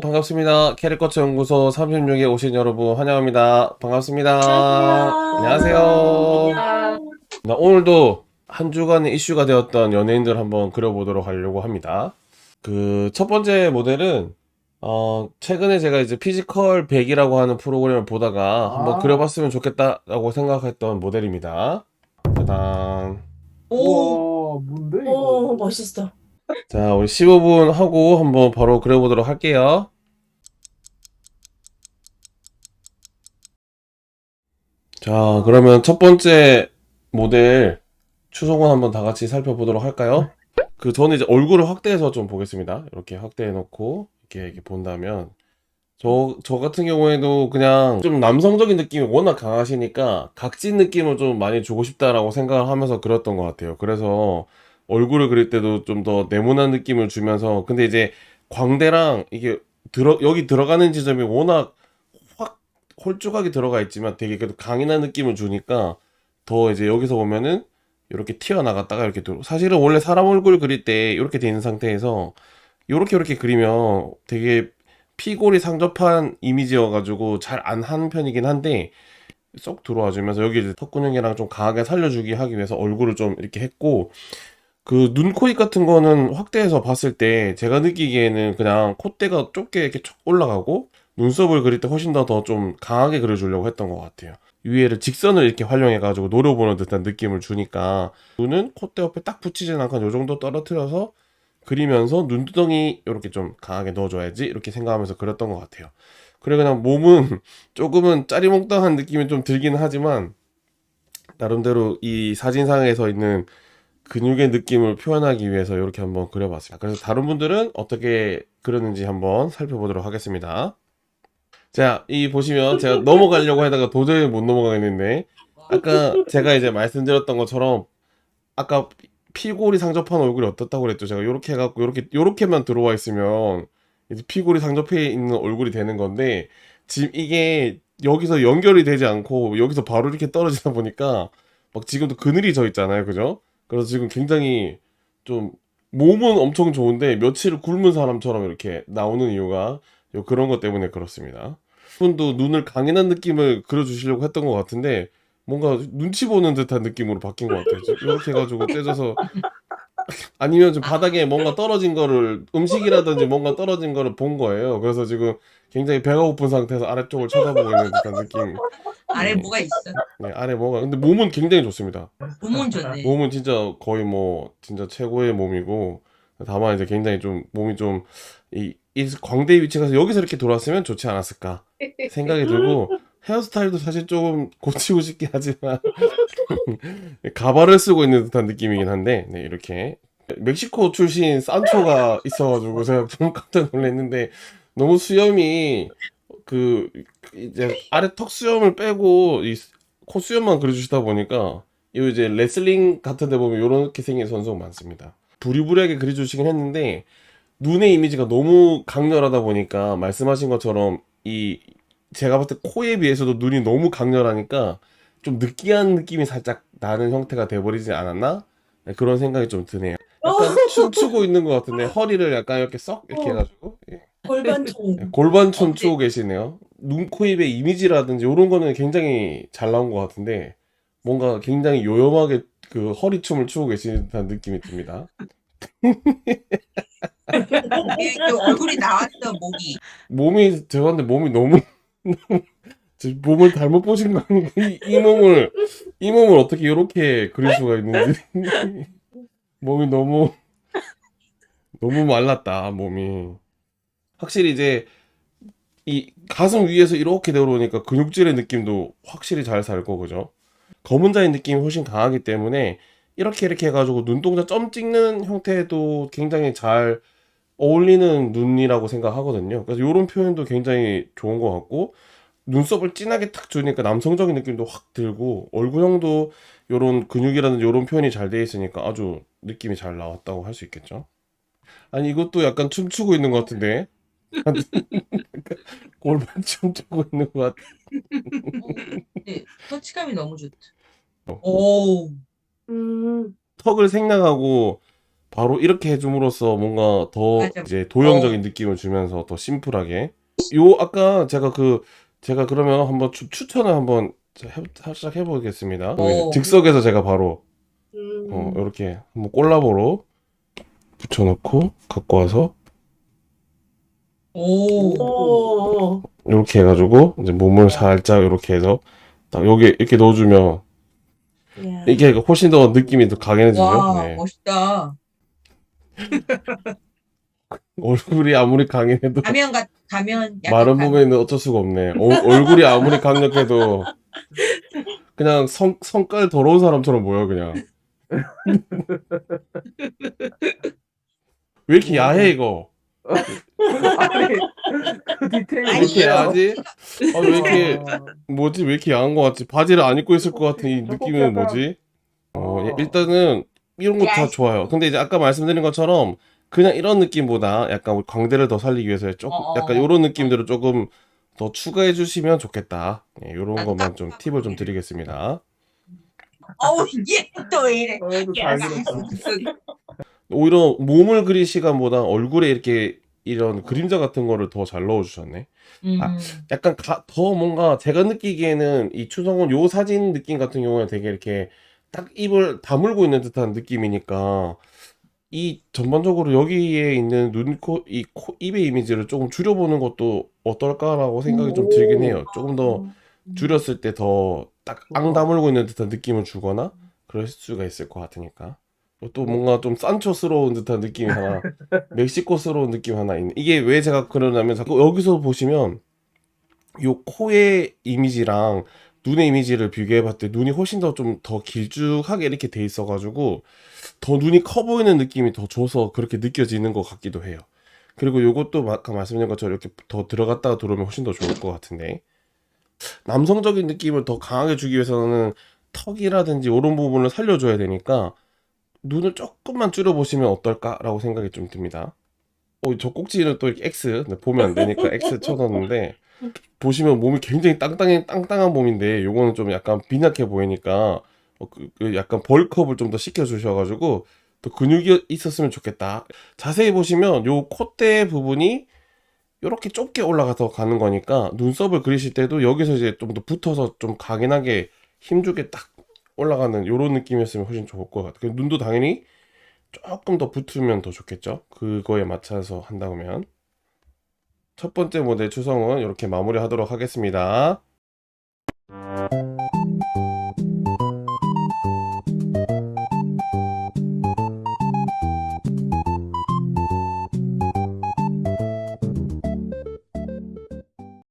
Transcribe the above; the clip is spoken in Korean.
반갑습니다. 캐릭터처 연구소 36에 오신 여러분 환영합니다. 반갑습니다. 안녕하세요. 나 오늘도 한 주간의 이슈가 되었던 연예인들 한번 그려보도록 하려고 합니다. 그 첫 번째 모델은 어 최근에 제가 이제 피지컬 100이라고 하는 프로그램을 보다가 한번 아. 그려봤으면 좋겠다라고 생각했던 모델입니다. 짜잔. 오, 와, 뭔데 이거? 오, 멋있어. 자, 우리 15분 하고 한번 바로 그려보도록 할게요. 자, 그러면 첫 번째 모델 추성훈 한번 다 같이 살펴보도록 할까요? 그 저는 이제 얼굴을 확대해서 좀 보겠습니다. 이렇게 확대해 놓고 이렇게, 이렇게 본다면 저, 저 같은 경우에도 그냥 좀 남성적인 느낌이 워낙 강하시니까 각진 느낌을 좀 많이 주고 싶다라고 생각을 하면서 그렸던 것 같아요. 그래서 얼굴을 그릴 때도 좀 더 네모난 느낌을 주면서 근데 이제 광대랑 이게 들어 여기 들어가는 지점이 워낙 확 홀쭉하게 들어가 있지만 되게 그래도 강인한 느낌을 주니까 더 이제 여기서 보면은 이렇게 튀어나갔다가 이렇게 들어 사실은 원래 사람 얼굴 그릴 때 이렇게 돼 있는 상태에서 이렇게 이렇게 그리면 되게 피골이 상접한 이미지여가지고 잘안 하는 편이긴 한데 쏙 들어와 주면서 여기 이제 턱 근육이랑 좀 강하게 살려주기 하기 위해서 얼굴을 좀 이렇게 했고 그 눈, 코, 입 같은 거는 확대해서 봤을 때 제가 느끼기에는 그냥 콧대가 좁게 이렇게 쭉 올라가고 눈썹을 그릴 때 훨씬 더더좀 강하게 그려주려고 했던 것 같아요. 위에를 직선을 이렇게 활용해가지고 노려보는 듯한 느낌을 주니까 눈은 콧대 옆에 딱 붙이진 않고 요 정도 떨어뜨려서 그리면서 눈두덩이 이렇게 좀 강하게 넣어줘야지 이렇게 생각하면서 그렸던 것 같아요. 그래 그냥 몸은 조금은 짜리몽땅한 느낌이 좀 들기는 하지만 나름대로 이 사진상에서 있는 근육의 느낌을 표현하기 위해서 이렇게 한번 그려봤습니다. 그래서 다른 분들은 어떻게 그렸는지 한번 살펴보도록 하겠습니다. 자, 이 보시면 제가 넘어가려고 하다가 도저히 못 넘어가겠는데 아까 제가 이제 말씀드렸던 것처럼 아까 피골이 상접한 얼굴이 어떻다고 그랬죠? 제가 이렇게 해갖고 이렇게 이렇게만 들어와 있으면 이제 피골이 상접해 있는 얼굴이 되는 건데 지금 이게 여기서 연결이 되지 않고 여기서 바로 이렇게 떨어지다 보니까 막 지금도 그늘이 져 있잖아요, 그죠? 그래서 지금 굉장히 좀 몸은 엄청 좋은데 며칠을 굶은 사람처럼 이렇게 나오는 이유가 요 그런 것 때문에 그렇습니다. 분도 눈을 강인한 느낌을 그려주시려고 했던 것 같은데 뭔가 눈치 보는 듯한 느낌으로 바뀐 것 같아요. 이렇게 해가지고 떼져서 아니면 좀 바닥에 뭔가 떨어진 거를 음식이라든지 뭔가 떨어진 거를 본 거예요. 그래서 지금 굉장히 배가 고픈 상태에서 아래쪽을 쳐다보고 있는 듯한 느낌. 아래 음. 뭐가 있어? 네, 아래 뭐가 근데 몸은 굉장히 좋습니다. 몸은 좋네. 몸은 진짜 거의 뭐 진짜 최고의 몸이고 다만 이제 굉장히 좀 몸이 좀이이 광대 위치가 여기서 이렇게 돌았으면 좋지 않았을까 생각이 들고 헤어스타일도 사실 조금 고치고 싶긴 하지만 가발을 쓰고 있는 듯한 느낌이긴 한데 네, 이렇게 멕시코 출신 산초가 있어가지고 제가 좀 깜짝 놀랐는데 너무 수염이 그 이제 아래 턱 수염을 빼고 이 코 수염만 그려주시다 보니까 이 이제 레슬링 같은 데 보면 이렇게 생긴 선수가 많습니다. 부리부리하게 그려주시긴 했는데 눈의 이미지가 너무 강렬하다 보니까 말씀하신 것처럼 이 제가 봤을 때 코에 비해서도 눈이 너무 강렬하니까 좀 느끼한 느낌이 살짝 나는 형태가 돼버리지 않았나? 네, 그런 생각이 좀 드네요. 약간 춤추고 있는 것 같은데 허리를 약간 이렇게 썩 이렇게 어. 해가지고 예. 골반총. 네, 골반춤 어, 네. 추고 계시네요. 눈, 코, 입의 이미지라든지 이런 거는 굉장히 잘 나온 것 같은데 뭔가 굉장히 요염하게 그 허리춤을 추고 계시는 듯한 느낌이 듭니다. 이게 또 얼굴이 나왔어 목이. 몸이 죄송한데 몸이 너무 몸을 잘못 보신 거 아니에요? 이, 이 몸을 이 몸을 어떻게 이렇게 그릴 수가 있는지 몸이 너무 너무 말랐다 몸이 확실히 이제 이 가슴 위에서 이렇게 내려오니까 근육질의 느낌도 확실히 잘 살고 그죠 검은 자의 느낌이 훨씬 강하기 때문에 이렇게 이렇게 해가지고 눈동자 점 찍는 형태도 굉장히 잘 어울리는 눈이라고 생각하거든요. 그래서 이런 표현도 굉장히 좋은 것 같고 눈썹을 진하게 탁 주니까 남성적인 느낌도 확 들고 얼굴형도 이런 근육이라든지 이런 표현이 잘돼 있으니까 아주 느낌이 잘 나왔다고 할 수 있겠죠. 아니 이것도 약간 춤추고 있는 것 같은데 골반 춤추고 있는 것 같아. 근데 터치감이 너무 좋다. 어. 오. 음. 턱을 생략하고 바로 이렇게 해줌으로써 뭔가 더 맞아. 이제 도형적인 느낌을 주면서 더 심플하게 요 아까 제가 그 제가 그러면 한번 추, 추천을 한번 해, 살짝 해보겠습니다. 오. 즉석에서 제가 바로 음. 어, 이렇게 한번 콜라보로 붙여놓고 갖고 와서 오. 오. 이렇게 해가지고 이제 몸을 살짝 이렇게 해서 딱 여기 이렇게 넣어주면 야. 이게 훨씬 더 느낌이 더 강해지죠. 와 네. 멋있다. 얼굴이 아무리 강해도 가면 같 가면 약간 마른 가면. 몸에는 어쩔 수가 없네. 어, 얼굴이 아무리 강력해도 그냥 성, 성깔 더러운 사람처럼 보여 그냥. 왜 이렇게 야해 이거? 아니 그 디테일이 왜 이렇게 아니에요. 야하지? 아, 왜 이렇게 어, 뭐지 왜 이렇게 야한 것 같지? 바지를 안 입고 있을 것 같은 이 느낌은 약간- 뭐지? 어, 어. 예, 일단은 이런 거다 야스. 좋아요. 근데 이제 아까 말씀드린 것처럼 그냥 이런 느낌보다 약간 우리 광대를 더 살리기 위해서 조금 어, 어, 약간 어. 이런 느낌들을 조금 더 추가해 주시면 좋겠다. 예, 이런 아, 것만 딱- 좀 팁을 좀 드리겠습니다. 어우 이게 또 왜 이래? 잘. 오히려 몸을 그릴 시간보다 얼굴에 이렇게 이런 그림자 같은 거를 더 잘 넣어 주셨네. 음. 아, 약간 가- 더 뭔가 제가 느끼기에는 이 추성훈 요 사진 느낌 같은 경우는 되게 이렇게 딱 입을 다물고 있는 듯한 느낌이니까 이 전반적으로 여기에 있는 눈, 코, 이 코, 입의 이미지를 조금 줄여보는 것도 어떨까라고 생각이 좀 들긴 해요. 조금 더 줄였을 때 더 딱 앙 다물고 있는 듯한 느낌을 주거나 그럴 수가 있을 것 같으니까. 또 뭔가 좀 산초스러운 듯한 느낌이 하나, 멕시코스러운 느낌 하나 있네. 이게 왜 제가 그러냐면 자꾸 여기서 보시면 요 코의 이미지랑 눈의 이미지를 비교해 봤을 때 눈이 훨씬 더 좀 더 길쭉하게 이렇게 돼 있어가지고 더 눈이 커 보이는 느낌이 더 줘서 그렇게 느껴지는 것 같기도 해요. 그리고 요것도 아까 말씀드린 것처럼 이렇게 더 들어갔다가 들어오면 훨씬 더 좋을 것 같은데 남성적인 느낌을 더 강하게 주기 위해서는 턱이라든지 이런 부분을 살려줘야 되니까 눈을 조금만 줄여보시면 어떨까라고 생각이 좀 듭니다. 어, 저 꼭지는 또 이렇게 X 네, 보면 안 되니까 X 쳐놨는데 보시면 몸이 굉장히 땅땅한 땅땅한 몸인데 요거는 좀 약간 빈약해 보이니까 어, 그, 그 약간 벌크업을 좀 더 시켜주셔가지고 또 근육이 있었으면 좋겠다. 자세히 보시면 요 콧대 부분이 이렇게 좁게 올라가서 가는 거니까 눈썹을 그리실 때도 여기서 이제 좀 더 붙어서 좀 각인하게 힘주게 딱 올라가는 요런 느낌이었으면 훨씬 좋을 것 같아요. 눈도 당연히 조금 더 붙으면 더 좋겠죠. 그거에 맞춰서 한다면 첫 번째 모델 추성은 이렇게 마무리하도록 하겠습니다.